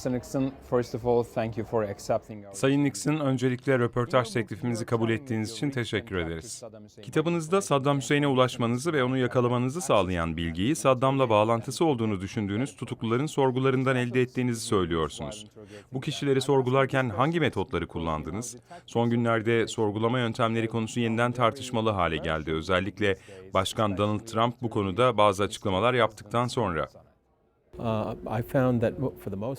Mr. Nixon, first of all, thank you for accepting our Sayın Nixon, öncelikle röportaj teklifimizi kabul ettiğiniz için teşekkür ederiz. Kitabınızda Saddam Hüseyin'e ulaşmanızı ve onu yakalamanızı sağlayan bilgiyi Saddam'la bağlantısı olduğunu düşündüğünüz tutukluların sorgularından elde ettiğinizi söylüyorsunuz. Bu kişileri sorgularken hangi metotları kullandınız? Son günlerde sorgulama yöntemleri konusu yeniden tartışmalı hale geldi. Özellikle Başkan Donald Trump bu konuda bazı açıklamalar yaptıktan sonra.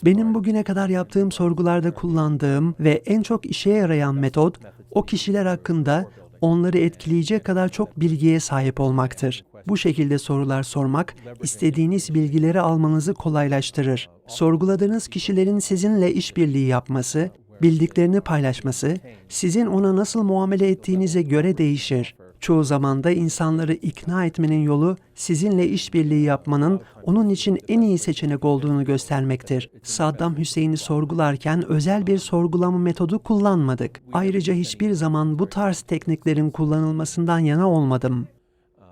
Benim part, bugüne kadar yaptığım sorgularda kullandığım ve en çok işe yarayan metot o kişiler hakkında onları etkileyecek kadar çok bilgiye sahip olmaktır. Bu şekilde sorular sormak istediğiniz bilgileri almanızı kolaylaştırır. Sorguladığınız kişilerin sizinle işbirliği yapması, bildiklerini paylaşması sizin ona nasıl muamele ettiğinize göre değişir. Çoğu zaman da insanları ikna etmenin yolu sizinle işbirliği yapmanın onun için en iyi seçenek olduğunu göstermektir. Saddam Hüseyin'i sorgularken özel bir sorgulama metodu kullanmadık. Ayrıca hiçbir zaman bu tarz tekniklerin kullanılmasından yana olmadım.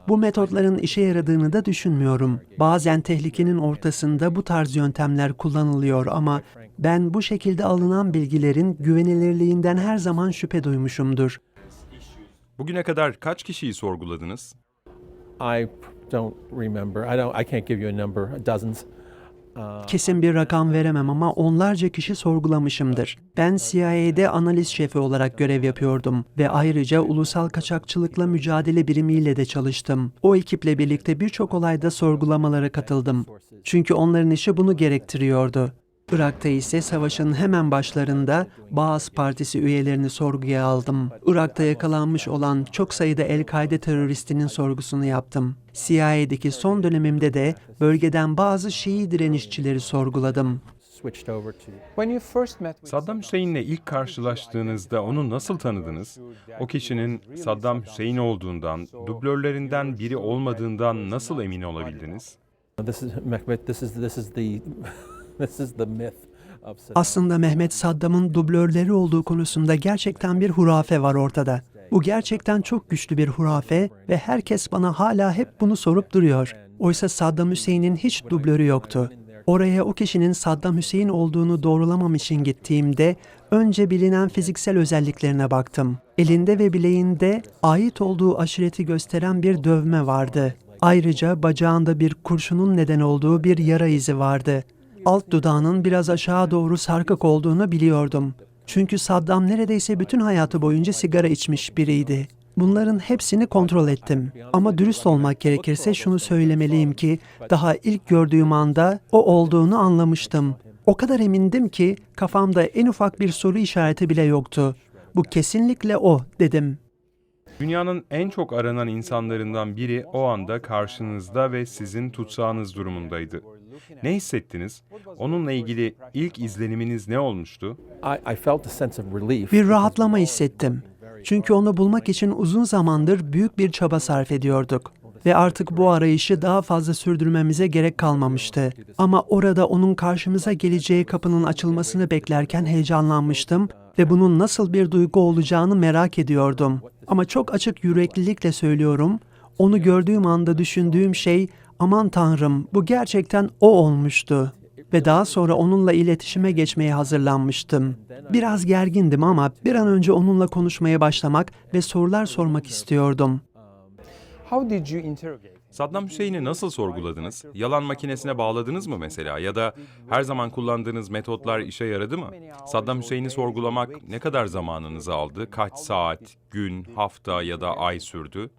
Bu metotların işe yaradığını da düşünmüyorum. Bazen tehlikenin ortasında bu tarz yöntemler kullanılıyor ama ben bu şekilde alınan bilgilerin güvenilirliğinden her zaman şüphe duymuşumdur. Bugüne kadar kaç kişiyi sorguladınız? I don't remember. I don't. I can't give you a number. Dozens. Uh, Kesin bir rakam veremem ama onlarca kişi sorgulamışımdır. Ben CIA'de analiz şefi olarak görev yapıyordum ve ayrıca ulusal kaçakçılıkla mücadele birimiyle de çalıştım. O ekiple birlikte birçok olayda sorgulamalara katıldım. Çünkü onların işi bunu gerektiriyordu. Irak'ta ise savaşın hemen başlarında Baas Partisi üyelerini sorguya aldım. Irak'ta yakalanmış olan çok sayıda El-Kaide teröristinin sorgusunu yaptım. CIA'deki son dönemimde de bölgeden bazı Şii direnişçileri sorguladım. Saddam Hüseyin'le ilk karşılaştığınızda onu nasıl tanıdınız? O kişinin Saddam Hüseyin olduğundan, dublörlerinden biri olmadığından nasıl emin olabildiniz? This is Mehmet. This is this is the Aslında Mehmet Saddam'ın dublörleri olduğu konusunda gerçekten bir hurafe var ortada. Bu gerçekten çok güçlü bir hurafe ve herkes bana hala hep bunu sorup duruyor. Oysa Saddam Hüseyin'in hiç dublörü yoktu. Oraya o kişinin Saddam Hüseyin olduğunu doğrulamam için gittiğimde önce bilinen fiziksel özelliklerine baktım. Elinde ve bileğinde ait olduğu aşireti gösteren bir dövme vardı. Ayrıca bacağında bir kurşunun neden olduğu bir yara izi vardı. Alt dudağının biraz aşağı doğru sarkık olduğunu biliyordum. Çünkü Saddam neredeyse bütün hayatı boyunca sigara içmiş biriydi. Bunların hepsini kontrol ettim. Ama dürüst olmak gerekirse şunu söylemeliyim ki daha ilk gördüğüm anda o olduğunu anlamıştım. O kadar emindim ki kafamda en ufak bir soru işareti bile yoktu. Bu kesinlikle o dedim. Dünyanın en çok aranan insanlarından biri o anda karşınızda ve sizin tutsağınız durumundaydı. Ne hissettiniz? Onunla ilgili ilk izleniminiz ne olmuştu? I, I felt a sense of relief. Bir rahatlama hissettim. Çünkü onu bulmak için uzun zamandır büyük bir çaba sarf ediyorduk ve artık bu arayışı daha fazla sürdürmemize gerek kalmamıştı. Ama orada onun karşımıza geleceği kapının açılmasını beklerken heyecanlanmıştım ve bunun nasıl bir duygu olacağını merak ediyordum. Ama çok açık yüreklilikle söylüyorum, onu gördüğüm anda düşündüğüm şey aman tanrım bu gerçekten o olmuştu ve daha sonra onunla iletişime geçmeye hazırlanmıştım. Biraz gergindim ama bir an önce onunla konuşmaya başlamak ve sorular sormak istiyordum. how did you interrogate? Saddam Hüseyin'i nasıl sorguladınız? Yalan makinesine bağladınız mı mesela? Ya da her zaman kullandığınız metotlar işe yaradı mı? Saddam Hüseyin'i sorgulamak ne kadar zamanınızı aldı? Kaç saat, gün, hafta ya da ay sürdü?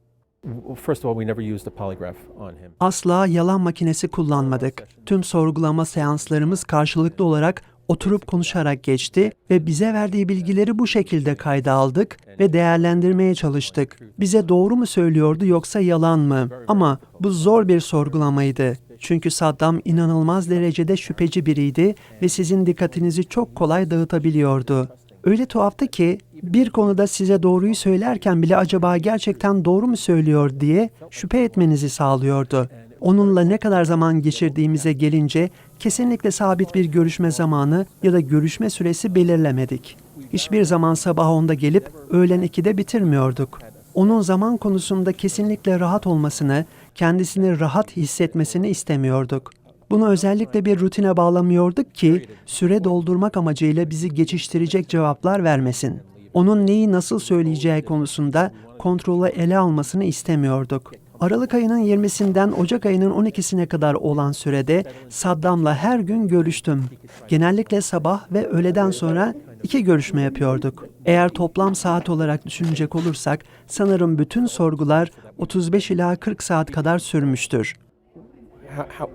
Asla yalan makinesi kullanmadık. Tüm sorgulama seanslarımız karşılıklı olarak oturup konuşarak geçti ve bize verdiği bilgileri bu şekilde kayda aldık ve değerlendirmeye çalıştık. Bize doğru mu söylüyordu yoksa yalan mı? Ama bu zor bir sorgulamaydı. Çünkü Saddam inanılmaz derecede şüpheci biriydi ve sizin dikkatinizi çok kolay dağıtabiliyordu. Öyle tuhaftı ki bir konuda size doğruyu söylerken bile acaba gerçekten doğru mu söylüyor diye şüphe etmenizi sağlıyordu. Onunla ne kadar zaman geçirdiğimize gelince kesinlikle sabit bir görüşme zamanı ya da görüşme süresi belirlemedik. Hiçbir zaman sabah 10'da gelip öğlen 2'de bitirmiyorduk. Onun zaman konusunda kesinlikle rahat olmasını, kendisini rahat hissetmesini istemiyorduk. Bunu özellikle bir rutine bağlamıyorduk ki süre doldurmak amacıyla bizi geçiştirecek cevaplar vermesin. Onun neyi nasıl söyleyeceği konusunda kontrolü ele almasını istemiyorduk. Aralık ayının 20'sinden Ocak ayının 12'sine kadar olan sürede Saddam'la her gün görüştüm. Genellikle sabah ve öğleden sonra iki görüşme yapıyorduk. Eğer toplam saat olarak düşünecek olursak sanırım bütün sorgular 35 ila 40 saat kadar sürmüştür.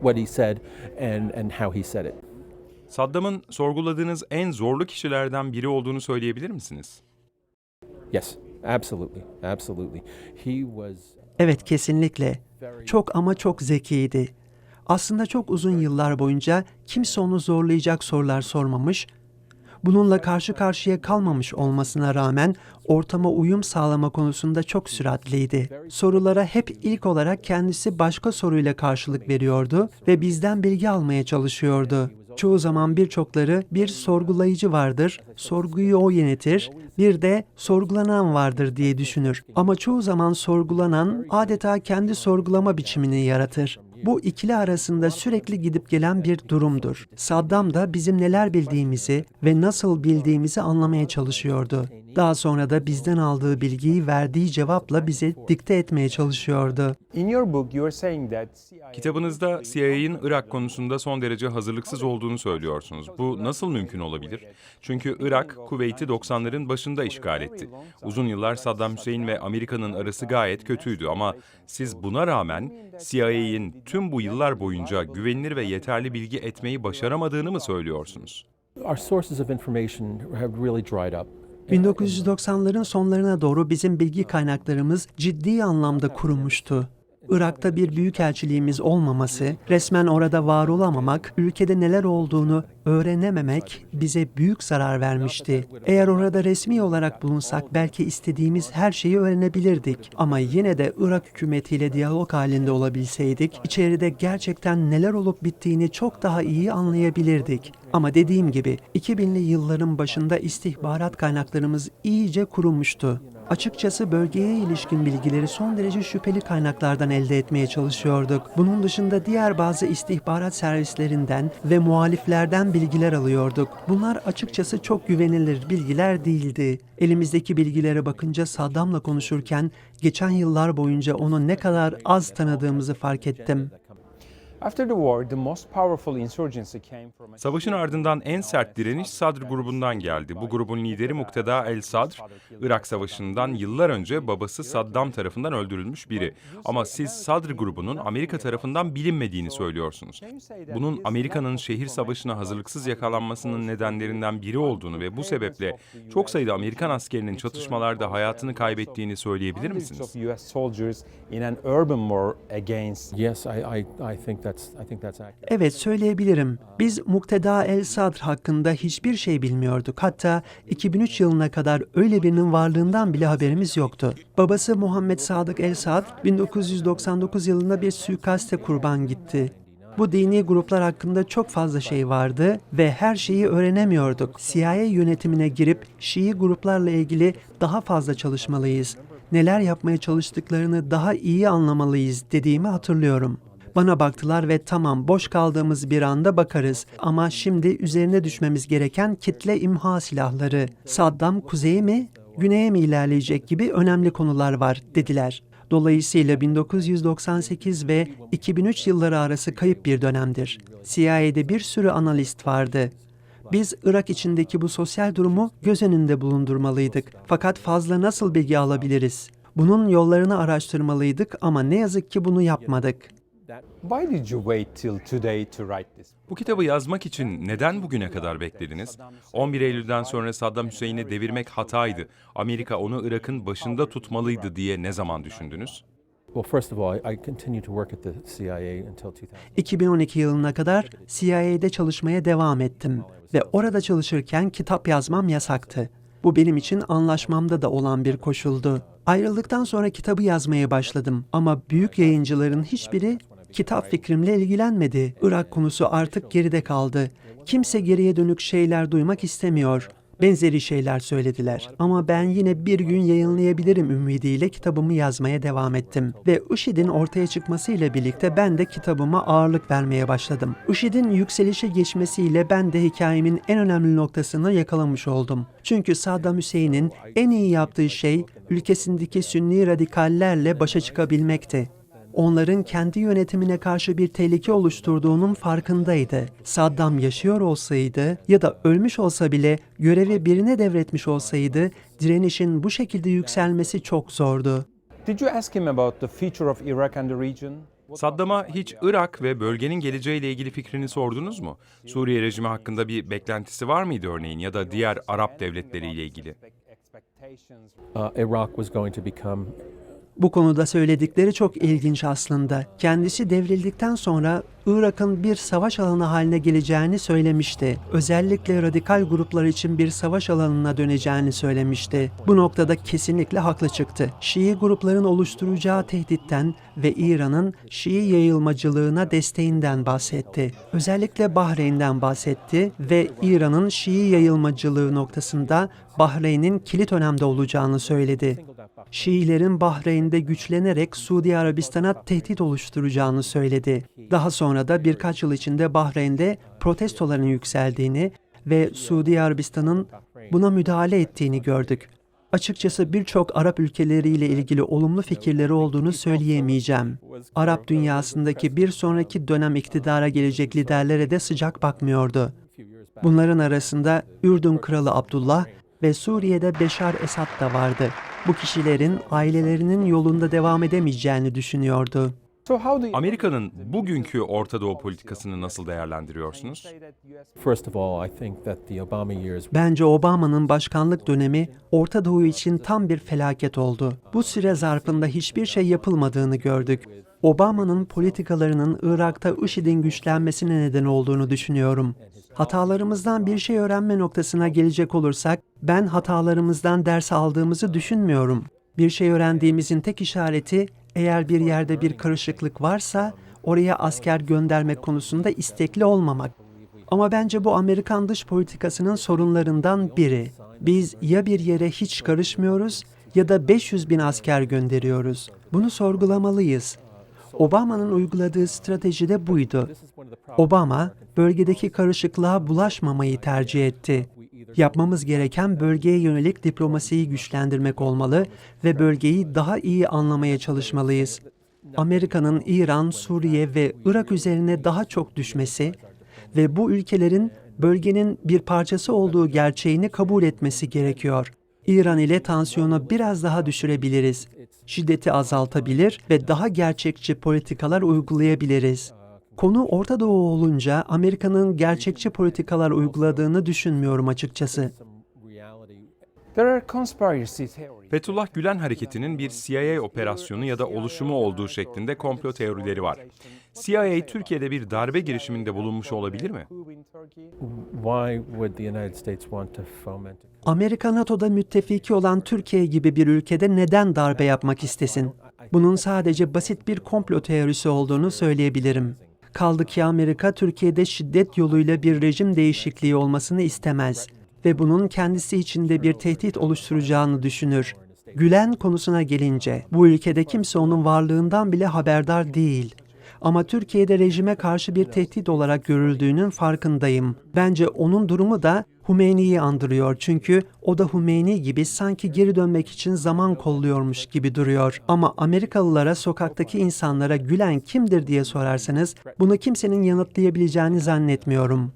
What he said and, and how he said it. Saddam'ın sorguladığınız en zorlu kişilerden biri olduğunu söyleyebilir misiniz? Yes, absolutely, absolutely. He was Evet kesinlikle. Çok ama çok zekiydi. Aslında çok uzun yıllar boyunca kimse onu zorlayacak sorular sormamış, bununla karşı karşıya kalmamış olmasına rağmen ortama uyum sağlama konusunda çok süratliydi. Sorulara hep ilk olarak kendisi başka soruyla karşılık veriyordu ve bizden bilgi almaya çalışıyordu. Çoğu zaman birçokları bir sorgulayıcı vardır, sorguyu o yönetir, bir de sorgulanan vardır diye düşünür. Ama çoğu zaman sorgulanan adeta kendi sorgulama biçimini yaratır. Bu ikili arasında sürekli gidip gelen bir durumdur. Saddam da bizim neler bildiğimizi ve nasıl bildiğimizi anlamaya çalışıyordu. Daha sonra da bizden aldığı bilgiyi verdiği cevapla bize dikte etmeye çalışıyordu. In your book, you are saying that CIA Kitabınızda CIA'in Irak konusunda son derece hazırlıksız olduğunu söylüyorsunuz. Bu nasıl mümkün olabilir? Çünkü Irak, Kuveyt'i 90'ların başında işgal etti. Uzun yıllar Saddam Hüseyin ve Amerika'nın arası gayet kötüydü ama siz buna rağmen CIA'in tüm bu yıllar boyunca güvenilir ve yeterli bilgi etmeyi başaramadığını mı söylüyorsunuz? our sources of information have really dried up. 1990'ların sonlarına doğru bizim bilgi kaynaklarımız ciddi anlamda kurumuştu. Irak'ta bir büyükelçiliğimiz olmaması, resmen orada var olamamak, ülkede neler olduğunu öğrenememek bize büyük zarar vermişti. Eğer orada resmi olarak bulunsak belki istediğimiz her şeyi öğrenebilirdik. Ama yine de Irak hükümetiyle diyalog halinde olabilseydik, içeride gerçekten neler olup bittiğini çok daha iyi anlayabilirdik. Ama dediğim gibi 2000'li yılların başında istihbarat kaynaklarımız iyice kurumuştu. Açıkçası bölgeye ilişkin bilgileri son derece şüpheli kaynaklardan elde etmeye çalışıyorduk. Bunun dışında diğer bazı istihbarat servislerinden ve muhaliflerden bilgiler alıyorduk. Bunlar açıkçası çok güvenilir bilgiler değildi. Elimizdeki bilgilere bakınca Saddam'la konuşurken geçen yıllar boyunca onu ne kadar az tanıdığımızı fark ettim. Savaşın ardından en sert direniş Sadr grubundan geldi. Bu grubun lideri Mukteda El Sadr, Irak Savaşı'ndan yıllar önce babası Saddam tarafından öldürülmüş biri. Ama siz Sadr grubunun Amerika tarafından bilinmediğini söylüyorsunuz. Bunun Amerika'nın şehir savaşına hazırlıksız yakalanmasının nedenlerinden biri olduğunu ve bu sebeple çok sayıda Amerikan askerinin çatışmalarda hayatını kaybettiğini söyleyebilir misiniz? Yes, I, I, I think that's Evet söyleyebilirim. Biz Mukteda El Sadr hakkında hiçbir şey bilmiyorduk. Hatta 2003 yılına kadar öyle birinin varlığından bile haberimiz yoktu. Babası Muhammed Sadık El Sadr 1999 yılında bir suikaste kurban gitti. Bu dini gruplar hakkında çok fazla şey vardı ve her şeyi öğrenemiyorduk. CIA yönetimine girip Şii gruplarla ilgili daha fazla çalışmalıyız. Neler yapmaya çalıştıklarını daha iyi anlamalıyız dediğimi hatırlıyorum. Bana baktılar ve tamam boş kaldığımız bir anda bakarız ama şimdi üzerine düşmemiz gereken kitle imha silahları. Saddam kuzeye mi, güneye mi ilerleyecek gibi önemli konular var dediler. Dolayısıyla 1998 ve 2003 yılları arası kayıp bir dönemdir. CIA'de bir sürü analist vardı. Biz Irak içindeki bu sosyal durumu göz önünde bulundurmalıydık. Fakat fazla nasıl bilgi alabiliriz? Bunun yollarını araştırmalıydık ama ne yazık ki bunu yapmadık. Why did you wait till today to write this? Bu kitabı yazmak için neden bugüne kadar beklediniz? 11 Eylül'den sonra Saddam Hüseyin'i devirmek hataydı. Amerika onu Irak'ın başında tutmalıydı diye ne zaman düşündünüz? Well, first of all, I, I continued to work at the CIA until 2000. 2012 yılına kadar CIA'de çalışmaya devam ettim ve orada çalışırken kitap yazmam yasaktı. Bu benim için anlaşmamda da olan bir koşuldu. Ayrıldıktan sonra kitabı yazmaya başladım ama büyük yayıncıların hiçbiri kitap fikrimle ilgilenmedi. Irak konusu artık geride kaldı. Kimse geriye dönük şeyler duymak istemiyor. Benzeri şeyler söylediler. Ama ben yine bir gün yayınlayabilirim ümidiyle kitabımı yazmaya devam ettim. Ve IŞİD'in ortaya çıkmasıyla birlikte ben de kitabıma ağırlık vermeye başladım. IŞİD'in yükselişe geçmesiyle ben de hikayemin en önemli noktasını yakalamış oldum. Çünkü Saddam Hüseyin'in en iyi yaptığı şey ülkesindeki Sünni radikallerle başa çıkabilmekti onların kendi yönetimine karşı bir tehlike oluşturduğunun farkındaydı. Saddam yaşıyor olsaydı ya da ölmüş olsa bile görevi birine devretmiş olsaydı direnişin bu şekilde yükselmesi çok zordu. Did you ask him about the future of Iraq and the region? Saddam'a hiç Irak ve bölgenin geleceğiyle ilgili fikrini sordunuz mu? Suriye rejimi hakkında bir beklentisi var mıydı örneğin ya da diğer Arap devletleriyle ilgili? Uh, Iraq was going to become Bu konuda söyledikleri çok ilginç aslında. Kendisi devrildikten sonra Irak'ın bir savaş alanı haline geleceğini söylemişti. Özellikle radikal gruplar için bir savaş alanına döneceğini söylemişti. Bu noktada kesinlikle haklı çıktı. Şii grupların oluşturacağı tehditten ve İran'ın Şii yayılmacılığına desteğinden bahsetti. Özellikle Bahreyn'den bahsetti ve İran'ın Şii yayılmacılığı noktasında Bahreyn'in kilit önemde olacağını söyledi. Şiilerin Bahreyn'de güçlenerek Suudi Arabistan'a tehdit oluşturacağını söyledi. Daha sonra da birkaç yıl içinde Bahreyn'de protestoların yükseldiğini ve Suudi Arabistan'ın buna müdahale ettiğini gördük. Açıkçası birçok Arap ülkeleriyle ilgili olumlu fikirleri olduğunu söyleyemeyeceğim. Arap dünyasındaki bir sonraki dönem iktidara gelecek liderlere de sıcak bakmıyordu. Bunların arasında Ürdün Kralı Abdullah ve Suriye'de Beşar Esad da vardı. Bu kişilerin ailelerinin yolunda devam edemeyeceğini düşünüyordu. Amerika'nın bugünkü Orta Doğu politikasını nasıl değerlendiriyorsunuz? Bence Obama'nın başkanlık dönemi Orta Doğu için tam bir felaket oldu. Bu süre zarfında hiçbir şey yapılmadığını gördük. Obama'nın politikalarının Irak'ta IŞİD'in güçlenmesine neden olduğunu düşünüyorum. Hatalarımızdan bir şey öğrenme noktasına gelecek olursak, ben hatalarımızdan ders aldığımızı düşünmüyorum. Bir şey öğrendiğimizin tek işareti, eğer bir yerde bir karışıklık varsa, oraya asker göndermek konusunda istekli olmamak. Ama bence bu Amerikan dış politikasının sorunlarından biri. Biz ya bir yere hiç karışmıyoruz ya da 500 bin asker gönderiyoruz. Bunu sorgulamalıyız. Obama'nın uyguladığı strateji de buydu. Obama, bölgedeki karışıklığa bulaşmamayı tercih etti. Yapmamız gereken bölgeye yönelik diplomasiyi güçlendirmek olmalı ve bölgeyi daha iyi anlamaya çalışmalıyız. Amerika'nın İran, Suriye ve Irak üzerine daha çok düşmesi ve bu ülkelerin bölgenin bir parçası olduğu gerçeğini kabul etmesi gerekiyor. İran ile tansiyonu biraz daha düşürebiliriz. Şiddeti azaltabilir ve daha gerçekçi politikalar uygulayabiliriz. Konu Orta Doğu olunca Amerika'nın gerçekçi politikalar uyguladığını düşünmüyorum açıkçası. Fethullah Gülen hareketinin bir CIA operasyonu ya da oluşumu olduğu şeklinde komplo teorileri var. CIA Türkiye'de bir darbe girişiminde bulunmuş olabilir mi? Amerika NATO'da müttefiki olan Türkiye gibi bir ülkede neden darbe yapmak istesin? Bunun sadece basit bir komplo teorisi olduğunu söyleyebilirim. Kaldı ki Amerika Türkiye'de şiddet yoluyla bir rejim değişikliği olmasını istemez ve bunun kendisi içinde bir tehdit oluşturacağını düşünür. Gülen konusuna gelince, bu ülkede kimse onun varlığından bile haberdar değil. Ama Türkiye'de rejime karşı bir tehdit olarak görüldüğünün farkındayım. Bence onun durumu da Hümeyni'yi andırıyor çünkü o da Hümeyni gibi sanki geri dönmek için zaman kolluyormuş gibi duruyor. Ama Amerikalılara, sokaktaki insanlara Gülen kimdir diye sorarsanız bunu kimsenin yanıtlayabileceğini zannetmiyorum.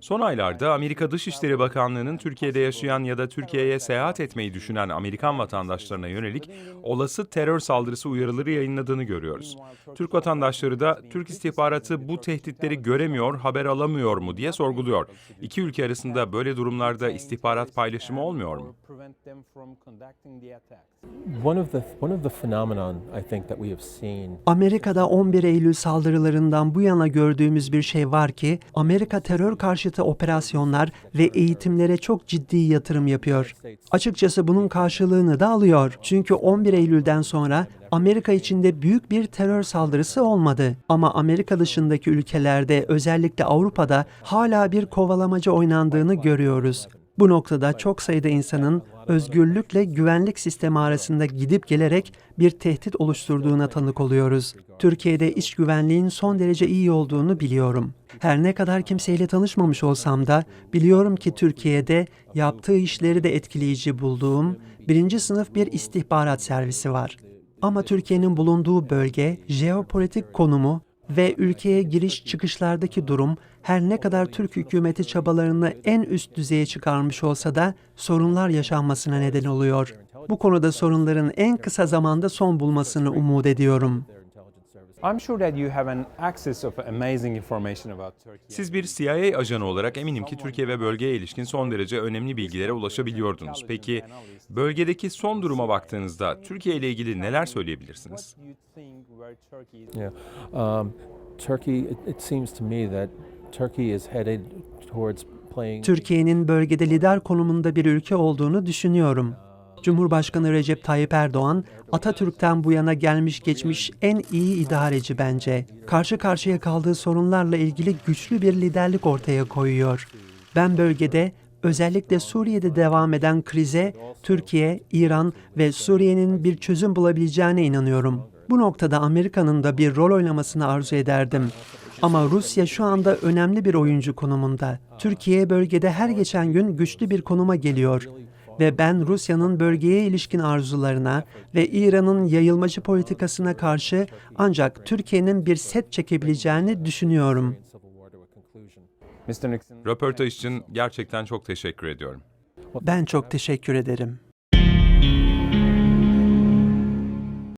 Son aylarda Amerika Dışişleri Bakanlığı'nın Türkiye'de yaşayan ya da Türkiye'ye seyahat etmeyi düşünen Amerikan vatandaşlarına yönelik olası terör saldırısı uyarıları yayınladığını görüyoruz. Türk vatandaşları da Türk istihbaratı bu tehditleri göremiyor, haber alamıyor mu diye sorguluyor. İki ülke arasında böyle durumlarda istihbarat paylaşımı olmuyor mu? prevent them from conducting the attacks. one of the one of the phenomenon I think that we have seen Amerika'da 11 Eylül saldırısı saldırılarından bu yana gördüğümüz bir şey var ki Amerika terör karşıtı operasyonlar ve eğitimlere çok ciddi yatırım yapıyor. Açıkçası bunun karşılığını da alıyor. Çünkü 11 Eylül'den sonra Amerika içinde büyük bir terör saldırısı olmadı. Ama Amerika dışındaki ülkelerde özellikle Avrupa'da hala bir kovalamaca oynandığını görüyoruz. Bu noktada çok sayıda insanın özgürlükle güvenlik sistemi arasında gidip gelerek bir tehdit oluşturduğuna tanık oluyoruz. Türkiye'de iç güvenliğin son derece iyi olduğunu biliyorum. Her ne kadar kimseyle tanışmamış olsam da biliyorum ki Türkiye'de yaptığı işleri de etkileyici bulduğum birinci sınıf bir istihbarat servisi var. Ama Türkiye'nin bulunduğu bölge, jeopolitik konumu ve ülkeye giriş çıkışlardaki durum her ne kadar Türk hükümeti çabalarını en üst düzeye çıkarmış olsa da sorunlar yaşanmasına neden oluyor. Bu konuda sorunların en kısa zamanda son bulmasını umut ediyorum. Siz bir CIA ajanı olarak eminim ki Türkiye ve bölgeye ilişkin son derece önemli bilgilere ulaşabiliyordunuz. Peki bölgedeki son duruma baktığınızda Türkiye ile ilgili neler söyleyebilirsiniz? Yeah. Um, Turkey, it, it seems to me that Turkey is headed towards playing. Türkiye'nin bölgede lider konumunda bir ülke olduğunu düşünüyorum. Cumhurbaşkanı Recep Tayyip Erdoğan, Atatürk'ten bu yana gelmiş geçmiş en iyi idareci bence. Karşı karşıya kaldığı sorunlarla ilgili güçlü bir liderlik ortaya koyuyor. Ben bölgede özellikle Suriye'de devam eden krize Türkiye, İran ve Suriye'nin bir çözüm bulabileceğine inanıyorum. Bu noktada Amerika'nın da bir rol oynamasını arzu ederdim. Ama Rusya şu anda önemli bir oyuncu konumunda. Türkiye bölgede her geçen gün güçlü bir konuma geliyor. Ve ben Rusya'nın bölgeye ilişkin arzularına ve İran'ın yayılmacı politikasına karşı ancak Türkiye'nin bir set çekebileceğini düşünüyorum. Röportaj için gerçekten çok teşekkür ediyorum. Ben çok teşekkür ederim.